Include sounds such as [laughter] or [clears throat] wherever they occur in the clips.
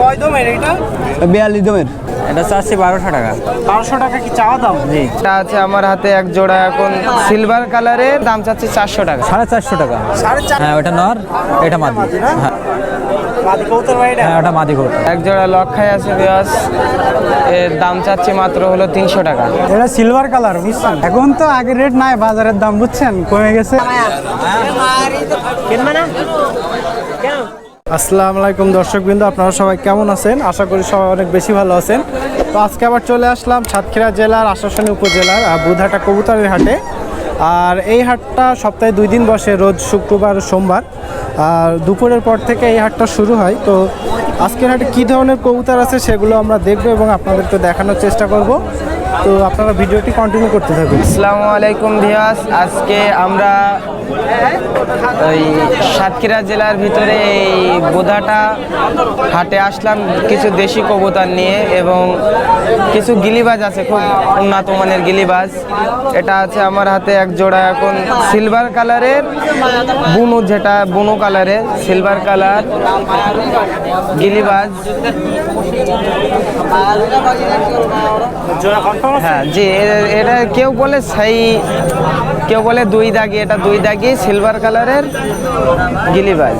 কয় দমের এটা? বিয়াল্লিশ দমের। এটা চাচ্ছি বারোশো টাকা। বারোশো টাকা কি চাওয়া দাম? জি। এটা আছে আমার হাতে এক জোড়া এখন সিলভার কালারের দাম চাচ্ছি চারশো টাকা। সাড়ে চারশো টাকা। সাড়ে হ্যাঁ ওটা নর এটা মাদি। হ্যাঁ। হ্যাঁ ওটা মাদি ঘোট এক জোড়া লক্ষায় আছে বিয়াস এর দাম চাচ্ছি মাত্র হলো তিনশো টাকা। এটা সিলভার কালার বুঝছেন? এখন তো আগের রেট নাই বাজারের দাম বুঝছেন? কমে গেছে। আসসালামু আলাইকুম দর্শকবৃন্দ আপনারা সবাই কেমন আছেন? আশা করি সবাই অনেক বেশি ভালো আছেন। তো আজকে আবার চলে আসলাম সাতক্ষীরা জেলার আশাশনী উপজেলার আহ, বুধহাটা কবুতরের হাটে। আর এই হাটটা সপ্তাহে দুই দিন বসে রোজ শুক্রবার সোমবার। আর দুপুরের পর থেকে এই হাটটা শুরু হয়। তো আজকের হাটে কী ধরনের কবুতর আছে সেগুলো আমরা দেখব এবং আপনাদেরকে দেখানোর চেষ্টা করব। তো আপনারা ভিডিওটি কন্টিনিউ করতে থাকুন। আসসালামু আলাইকুম ভিয়াস আজকে আমরা ওই সাতক্ষীরা জেলার ভিতরে এই বোধাটা হাটে আসলাম কিছু দেশি কবুতর নিয়ে এবং কিছু গিলিবাজ আছে, খুব উন্নত মানের গিলিবাজ। এটা আছে আমার হাতে এক জোড়া এখন সিলভার কালারের বুনু যেটা, বুনু কালারের সিলভার কালার গিলিবাজ। হ্যাঁ জি এটা কেউ বলে সেই কেউ বলে দুই দাগি এটা দুই দাগি সিলভার কালারের গিলিবাজ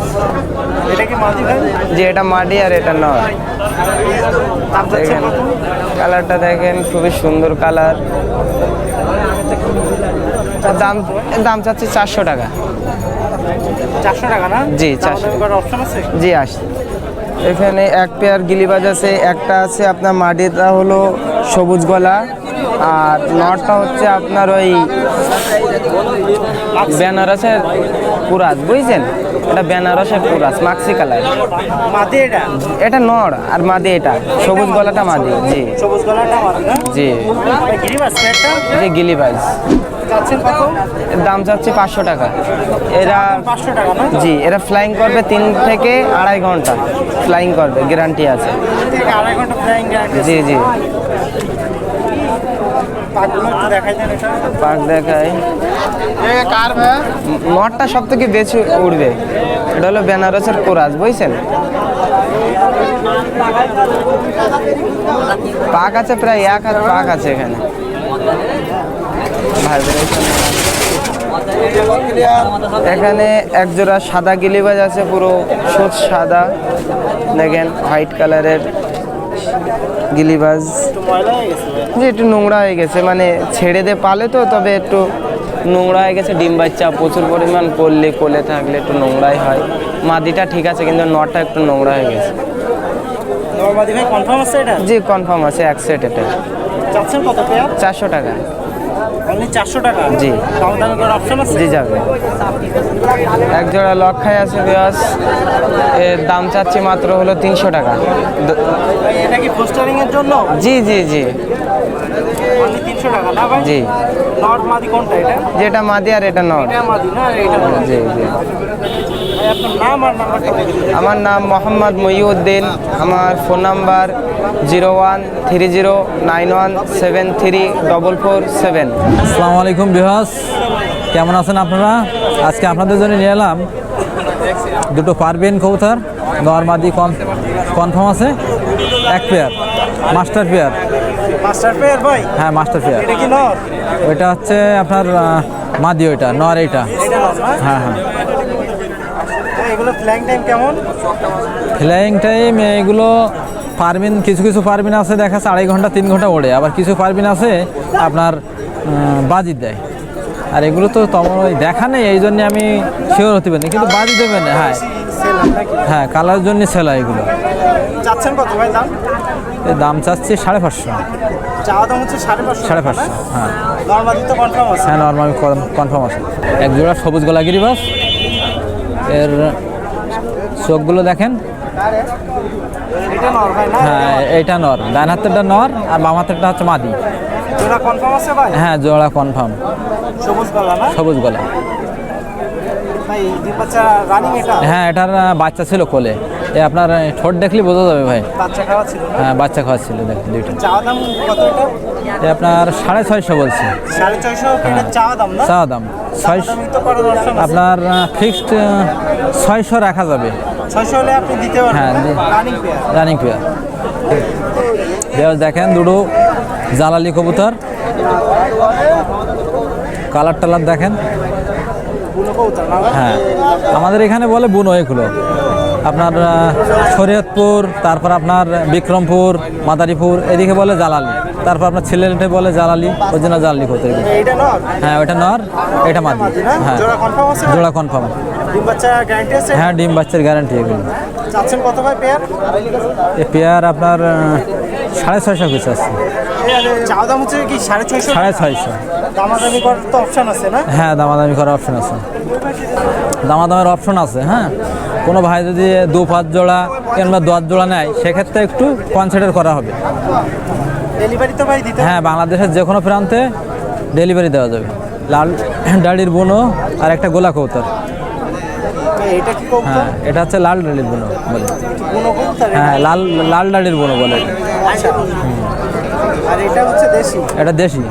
এটা কি মাদি ভাই? যে এটা মাটি আর এটা দেখেন কালারটা দেখেন খুবই সুন্দর কালার। দাম দাম চাচ্ছি চারশো টাকা। চারশো টাকা না? জি, চারশো। 400 অপশন আছে? জি আস এখানে এক পেয়ার গিলিবাজ আছে, একটা আছে আপনার মাটিটা হলো সবুজ গলা, আর নটটা হচ্ছে আপনার ওই বেনারসের কুরাজ বুঝছেন? এটা বেনারসের কুরাস মাক্সি কালার। মাদি এটা? এটা নর আর মাদি এটা সবুজ গলাটা মাদি জি। সবুজ কালারটা মাদি জি। এটা জি এর দাম চাচ্ছি পাঁচশো টাকা। এরা পাঁচশো টাকা জি এরা ফ্লাইং করবে তিন থেকে আড়াই ঘণ্টা। ফ্লাইং করবে গ্যারান্টি আছে। জি জি। পাক দেখায় নটটা সব থেকে বেশি উড়বে। এটা হলো বেনারসের কোরাস বুঝছেন? পাক আছে প্রায় এক হাত পাক আছে এখানে। এখানে এক জোড়া সাদা গিলিবাজ আছে পুরো সুচ সাদা। দেখেন হোয়াইট কালারের। গিলিবাজ। যে একটু নোংরা হয়ে গেছে মানে ছেড়ে দিয়ে পালে তো তবে একটু নোংরা হয়ে গেছে ডিম বাচ্চা প্রচুর পরিমাণ করলে কোলে থাকলে একটু নোংরাই হয়। মাদিটা ঠিক আছে কিন্তু নটা একটু নোংরা হয়ে গেছে। কনফার্ম আছে এটা? জি কনফার্ম আছে এক সেট এটা চারশো টাকা। অনলি চারশো টাকা? জি। দাম দামি করার অপশন আছে? জি যাবে। এক জোড়া লক্ষায় আছে বিয়াস এর দাম চাচ্ছি মাত্র হলো তিনশো টাকা। এটা কি পোস্টারিং এর জন্য? জি জি জি। অনলি তিনশো টাকা না ভাই? জি। নট মাদি কোনটা এটা? যেটা মাদি আর এটা নট এটা মাদি না এটা জি জি। আমার নাম মোহাম্মদ মহিউদ্দিন আমার phone number zero one three zero nine one seven three double four seven আসসালামু আলাইকুম বিহাস কেমন আছেন আপনারা? আজকে আপনাদের জন্য নিয়ে এলাম দুটো পারবেন কবুতর নর্মাদি কনফার্ম আছে এক pair master pair master pair ভাই? হ্যাঁ মাস্টার পেয়ার এটা কি নট ওইটা হচ্ছে আপনার মাদি ওইটা নর এইটা। হ্যাঁ হ্যাঁ। এগুলো ফ্ল্যাং টাইম কেমন? ফ্লাইং টাইম এগুলো পারবিন কিছু কিছু পারবিন আছে দেখা যাচ্ছে আড়াই ঘণ্টা তিন ঘণ্টা ওড়ে। আবার কিছু পারবিন আছে আপনার বাজিত দেয়। আর এগুলো তো তেমন ওই দেখা নেই এই জন্য আমি শিওর হতে পারি কিন্তু বাজি দেবে না হ্যাঁ। হ্যাঁ কালার জন্য সেলা এগুলো। চাচ্ছেন কত ভাই দাম? দাম চাচ্ছি সাড়ে পাঁচশো। চাওয়া দাম হচ্ছে সাড়ে পাঁচশো। হ্যাঁ। নর্মাদি তো কনফার্ম আছে। হ্যাঁ নর্মাল কনফার্ম আছে। এক জোড়া সবুজ গলা গিরিবাস এর চোখগুলো দেখেন। এটা হ্যাঁ এইটা নর। ডান হাতেরটা নর আর বাম হাতেরটা হচ্ছে মাদি। হ্যাঁ জোড়া কনফার্ম সবুজ গলা সবুজ গলা। এটা? হ্যাঁ এটার বাচ্চা ছিল কোলে। এ আপনার ঠোঁট দেখলে বোঝা যাবে ভাই। বাচ্চা খাওয়া ছিল হ্যাঁ বাচ্চা খাওয়াচ্ছিল দেখ দুইটা। চাওয়া দাম কত এটা? এ আপনার সাড়ে ছয়শো বলছে। সাড়ে ছয়শো এটা চাওয়া দাম না? চাওয়া দাম। আছে। আপনার ফিক্সড ছয়শো রাখা যাবে। ছয়শো হলে আপনি দিতে হ্যাঁ, পারবেন দি- রানিং পেয়ার রানিং পেয়ার দেখেন দুটো জালালি কবুতর। কালার টালার দেখেন? হ্যাঁ। আমাদের এখানে বলে বুনো এগুলো। আপনার শরীয়তপুর তারপর আপনার বিক্রমপুর মাদারীপুর এদিকে বলে জালালি। তারপর আপনার ছেলেটা বলে জালালি ওই জন্য জালালি করতে হ্যাঁ ওইটা নর এটা মাদি। হ্যাঁ। জোড়া কনফার্ম হ্যাঁ ডিম বাচ্চার গ্যারান্টি এগুলো। পেয়ার এ পেয়ার আপনার সাড়ে ছয়শো পিস আছে। চাওয়া দাম হচ্ছে কি সাড়ে ছয়শো? সাড়ে ছয়শো। দামাদামি করার তো অপশন আছে না? হ্যাঁ দামাদামি করার অপশন আছে। দামাদামের অপশন আছে হ্যাঁ? কোনো ভাই যদি দু পাঁচ জোড়া কিংবা দশ জোড়া নেয় সেক্ষেত্রে একটু কনসিডার করা হবে। ডেলিভারি তো ভাই দিতে হ্যাঁ বাংলাদেশের যে কোনো প্রান্তে ডেলিভারি দেওয়া যাবে। লাল ডালির বুনো আর একটা গোলা কৌতর এটা কি হ্যাঁ এটা হচ্ছে লাল ডালির বুনো বলে। এটা? হ্যাঁ লাল লাল ডালির বুনো বলে এটা। আচ্ছা। আর এটা হচ্ছে দেশি? এটা দেশি।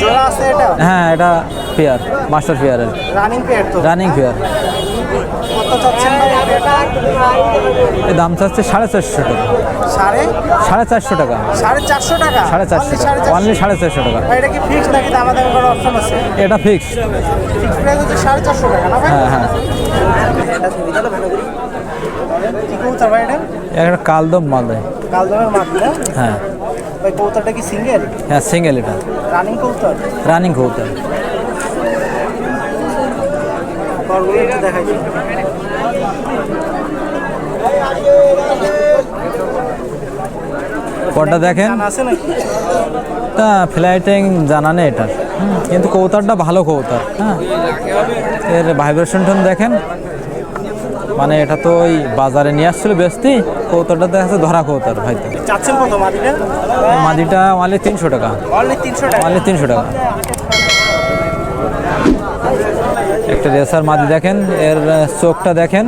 জোড়া আছে এটা? হ্যাঁ এটা পেয়ার মাস্টার পেয়ারের রানিং পেয়ার তো। রানিং পেয়ার দাম চাচ্ছে সাড়ে চারশো টাকা। সাড়ে? সাড়ে চারশো টাকা। সাড়ে চারশো টাকা? সাড়ে চারশো টাকা। অনলি সাড়ে চারশো টাকা। এটা কি ফিক্স নাকি দামাদামি করার অপশন আছে? এটা ফিক্স সাড়ে চারশো টাকা না হ্যাঁ হ্যাঁ। একটা কালদম মাল দেয় কালদমের মাটি হ্যাঁ। ভাই কবুতরটা কি সিঙ্গেল হ্যাঁ সিঙ্গেল এটা। রানিং কবুতর? রানিং কবুতর। করগুলো একটু দেখাই দিন। দেখেন? তা ফ্লাইটিং জানা নেই এটার। হুম, কিন্তু কৌতারটা ভালো কৌতার হ্যাঁ। এর ভাইব্রেশন টোন দেখেন। মানে এটা তো ওই বাজারে নিয়ে আসছিল বেশতি কবুতরটা দেখা যাচ্ছে ধরা কৌতার হয়তো। মাদিটা অনলি তিনশো টাকা। অনলি তিনশো টাকা। অনলি তিনশো টাকা। একটা রেসার মাদি দেখেন এর চোখটা দেখেন।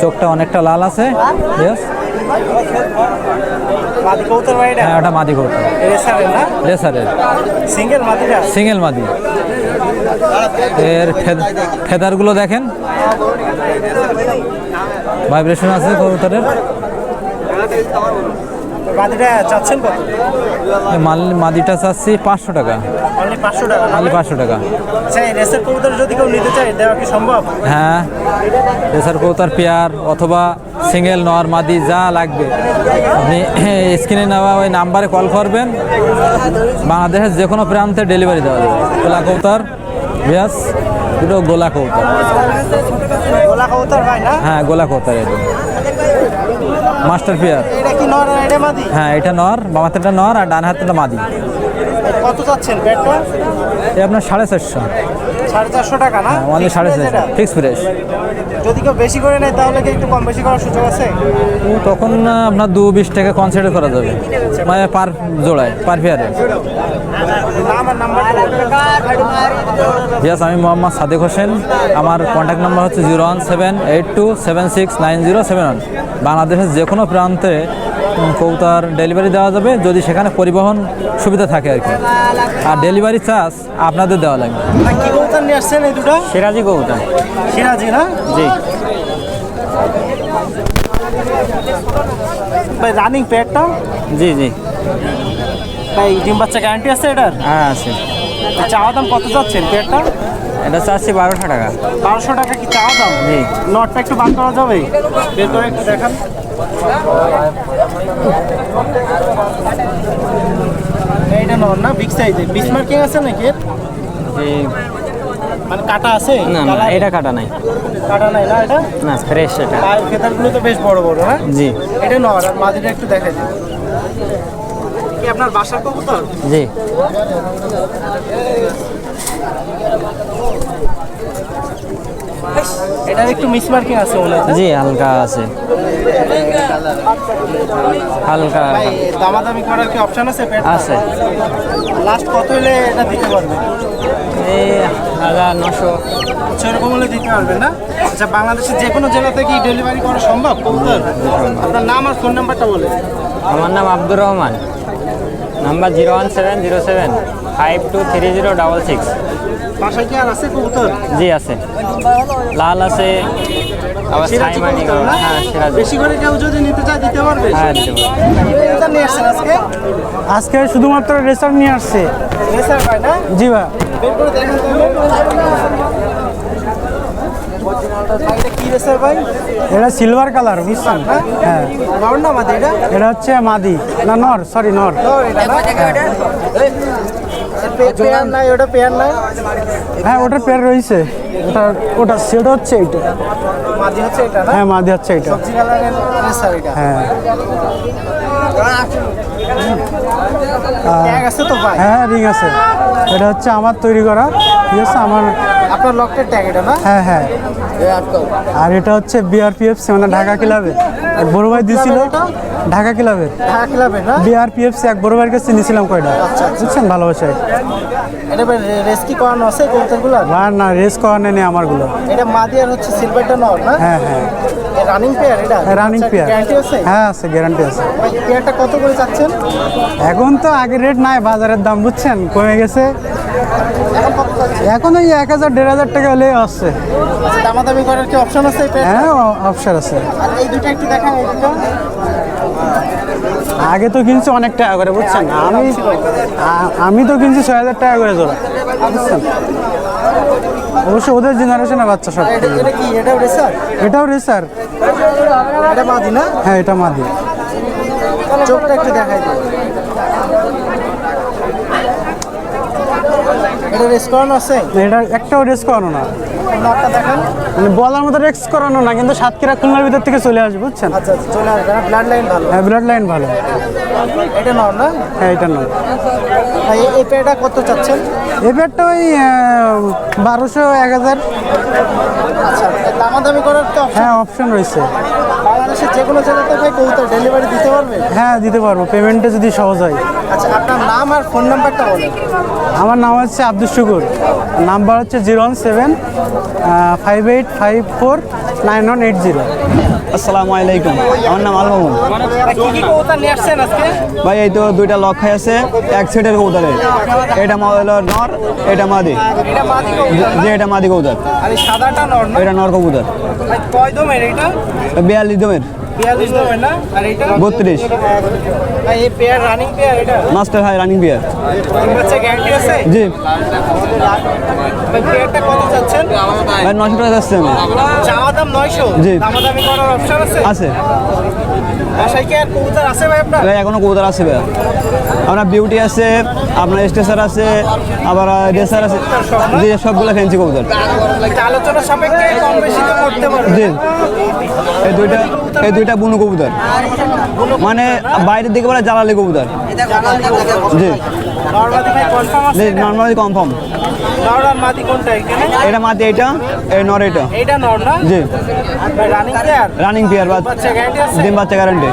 চোখটা অনেকটা লাল আছে হ্যাঁ ওটা মাদি কবুতর। রেসারের সিঙ্গেল মাটিটা সিঙ্গেল মাদি। এর ফেদ- ফেদারগুলো দেখেন। ভাইব্রেশন আছে কবুতরের। চাচ্ছেন কত? মাল মাদিটা চাচ্ছি পাঁচশো টাকা। অনলি পাঁচশো টাকা না পাঁচশো টাকা। আচ্ছা এই রেসের কবুতর যদি কেউ নিতে চায় দেওয়া কি সম্ভব? হ্যাঁ রেসার কবুতর পেয়ার অথবা সিঙ্গেল নর মাদি যা লাগবে। আপনি [clears throat] স্ক্রিনে নেওয়া ওই নাম্বারে কল করবেন। বাংলাদেশের যে কোনো প্রান্তে ডেলিভারি দেওয়া যাবে। গোলা কবুতর ব্যাস দুটো গোলা কবুতর। গোলা কবুতর ভাই না? হ্যাঁ গোলা কবুতর এটা মাস্টার পেয়ার এটা কি নর এটা মাদি? হ্যাঁ এটা নর বাম হাতেরটা নর আর ডান হাতেরটা মাদি। কত চাচ্ছেন পেটটা এই আপনার সাড়ে চারশো। সাড়ে চারশো টাকা না? অনলি Fixed সাড়ে চারশো। এটা? ফিক্স প্রাইস যদি কেউ বেশি করে নেয় তাহলে কি একটু কম বেশি করার সুযোগ আছে? তখন আপনার দু বিশ টাকা কনসিডার করা যাবে। মানে পার জোড়ায় পার নাম্বার ইয়াস আমি মোহাম্মদ সাদেক হোসেন। আমার কন্ট্যাক্ট নাম্বার হচ্ছে zero one seven eight two seven six nine zero seven one বাংলাদেশের যে কোনো প্রান্তে কৌতার ডেলিভারি দেওয়া যাবে যদি সেখানে পরিবহন সুবিধা থাকে আর কি। আর ডেলিভারি চার্জ আপনাদের দেওয়া লাগবে। কি কবুতর নিয়ে আসছেন এই দুটো? সিরাজি কৌতা সিরাজি না? জি। ভাই রানিং পেয়ারটা জি জি। ভাই ডিম বাচ্চা গ্যারান্টি আছে এটার? হ্যাঁ আছে। চাওয়া দাম কত যাচ্ছেন পেয়ারটা এটা চাচ্ছি বারোশো টাকা। বারোশো টাকা কি চাওয়া দাম? জি। নটটা একটু বাদ করা যাবে? বের করে একটু দেখান। এইটা নট না? বিগ সাইজে বিচ মার্কিং আছে নাকি? মানে কাটা আছে? না না? এটা কাটা নাই। কাটা নাই না এটা? না ফ্রেশ এটা। পায়ের ফেদারগুলো তো বেশ বড় বড় হ্যাঁ? জি। এটা নর আর মাদিটা একটু দেখা দিন কি আপনার বাসার কবুতর? জি। এটার একটু মিস মার্কিং আছে মনে হয়। জি হালকা আছে। হালকা ভাই দামাদামি করার কি অপশন আছে আছে। লাস্ট কত হলে এটা দিতে পারবে? এই হাজার নশো। সেরকম হলে দিতে পারবেন না? আচ্ছা বাংলাদেশের যে কোনো জেলা থেকে ডেলিভারি করা সম্ভব? আপনার নাম আর ফোন নাম্বারটা বলে আমার নাম Abdur Rahman. Number zero one seven zero seven five two three zero double six. বাসায় কি আর আছে কবুতর? জি আছে। লাল আছে। আবার সাইমানি হ্যাঁ বেশি করে কেউ যদি নিতে চায় দিতে পারবে? হ্যাঁ দিতে পারব। আজকে? আজকে শুধুমাত্র রেসার নিয়ে আসছে। রেসার ভাই না? জি ভাই। বের করে দেখেন এটা কি রেসার ভাই? এটা সিলভার কালার বুঝছেন? হ্যাঁ? হ্যাঁ। এটা? এটা হচ্ছে মাদি। না নর সরি নর। পেয়ার নাই ওটা পেয়ার নাই। হ্যাঁ ওটা পেয়ার রয়েছে। ওটা ওটা সেটা হচ্ছে এইটা। মাদি হচ্ছে এটা হ্যাঁ মাদি হচ্ছে এটা। হ্যাঁ। ট্যাগ আছে তো হ্যাঁ রিং আছে। এটা হচ্ছে আমার তৈরি করা। ঠিক আছে আমার আপনার লকটের ট্যাগ এটা না? হ্যাঁ হ্যাঁ। আর এটা হচ্ছে বিআরপিএফসি মানে ঢাকা ক্লাবে। বড় ভাই দিছিল। ঢাকা ক্লাবের? ঢাকা ক্লাবের না? বিআরপিএফসি এক বড় ভাইয়ের কাছে নিয়েছিলাম কয়টা? বুঝছেন? ভালোবাসায়। এটা রেস্কি করানো আছে কবুতরগুলো আর না রেস করা নেই আমারগুলো। এটা মাদি আর হচ্ছে সিলভারটা নর না? হ্যাঁ হ্যাঁ। রানিং পেয়ার এটা? রানিং পেয়ার গ্যারান্টি আছে? হ্যাঁ আছে গ্যারান্টি আছে। পেয়ারটা কত করে চাচ্ছেন? এখন তো আগে রেট নাই বাজারের দাম বুঝছেন? কমে গেছে। এখন ওই এক হাজার দেড় হাজার টাকা হলে আসছে। আচ্ছা দামাদামি করার কি অপশন আছে হ্যাঁ অপশন আছে। আর এই দুটো একটু দেখান এই দুটো আগে তো কিনছি অনেক টাকা করে বুঝছেন? আমি আমি তো কিনছি ছয় হাজার টাকা করে জোড়া বুঝছেন? অবশ্য ওদের জেনারেশনের বাচ্চা সব। এটাও রেসার হ্যাঁ এটা মাদি। চোখটা একটু দেখাই এটা রেস করানো আছে? এটা একটাও রেস করানো না। নটটা দেখান। মানে বলার মতো রেক্স করানো না কিন্তু সাতক্ষীরা খুলনার ভিতর থেকে চলে আসবে বুঝছেন? আচ্ছা আচ্ছা চলে আসবে। ব্লাড লাইন ভালো। হ্যাঁ ব্লাড লাইন ভালো। এটা নর না? হ্যাঁ এটা নয় এই- পেয়ারটা কত চাচ্ছেন? এই ব্যাটটা ওই বারোশো এক হাজার। আচ্ছা দামাদামি করার তো হ্যাঁ অপশন রয়েছে। বাংলাদেশের যে কোনো জায়গাতে ভাই কবুতর ডেলিভারি দিতে পারবে? হ্যাঁ দিতে পারব। পেমেন্টে যদি সহজ হয়। আচ্ছা আপনার নাম আর ফোন নাম্বারটা বলুন। আমার নাম হচ্ছে আব্দুল শুকুর। নাম্বার হচ্ছে zero one seven five eight five four nine one eight zero. আসসালামু আলাইকুম। আমার নাম আল মামুন। ভাই, এই তো দুইটা লক্ষাই আছে এক সেটের কৌতারে এটা হলো নর এটা মাদি। যে এটা মাদি না? এটা নর কবুতর। বিয়াল্লিশ দমের। বত্রিশ। মাস্টার হাই রানিং বিয়ার জি। ভাই নশো টাকা যাচ্ছে আমি। জি। আছে? আছে। বাসায় আর কবুতর আছে ভাই আপনার? এখনও কবুতর আছে ভাই। আপনার বিউটি আছে আপনার স্টেসার আছে আবার রেসার আছে জি সবগুলো ফ্যান্সি কবুতর। আলোচনা সাপেক্ষে কম বেশি তো করতে পারবে। জি। এই দুইটা এই দুইটা বুনু কবুতর। মানে বাইরের দিকে বলে জ্বালালি কবুতর। জি। নর্মালি কনফার্ম এটা মাটি এইটা এই নর এটা এইটা নর না? জি। রানিং পেয়ার বাচ্চা গ্যারান্টি ডিম বাচ্চা গ্যারান্টি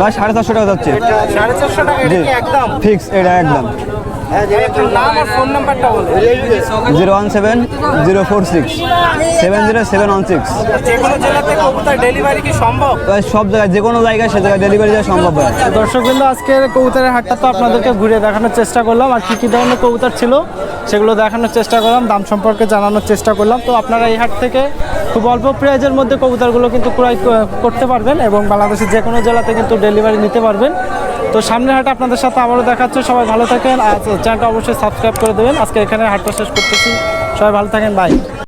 ভাই সাড়ে চারশো টাকা যাচ্ছে। সাড়ে চারশো টাকা এটা কি একদম? ফিক্স এটা একদম। ভাই, আপনার নাম আর ফোন নাম্বারটা বলুন zero one seven zero four six seven zero seven one six. Delivery কি সম্ভব? সব জায়গায় যে কোনো জায়গায় সে জায়গায় ডেলিভারি দেওয়া সম্ভব হয়। দর্শক কিন্তু আজকের কবুতরের হাটটা তো আপনাদেরকে ঘুরে দেখানোর চেষ্টা করলাম আর কী কী ধরনের কবুতর ছিল সেগুলো দেখানোর চেষ্টা করলাম, দাম সম্পর্কে জানানোর চেষ্টা করলাম। তো আপনারা এই হাট থেকে খুব অল্প প্রাইজের মধ্যে কবুতরগুলো কিন্তু ক্রয় করতে পারবেন এবং বাংলাদেশের যে কোনো জেলাতে কিন্তু ডেলিভারি নিতে পারবেন। তো সামনের হাটে আপনাদের সাথে আবারও দেখাচ্ছে, সবাই ভালো থাকেন। আর চ্যানেলটা অবশ্যই সাবস্ক্রাইব করে দেবেন। আজকে এখানে হাটটা শেষ করতেছি। সবাই ভালো থাকেন বাই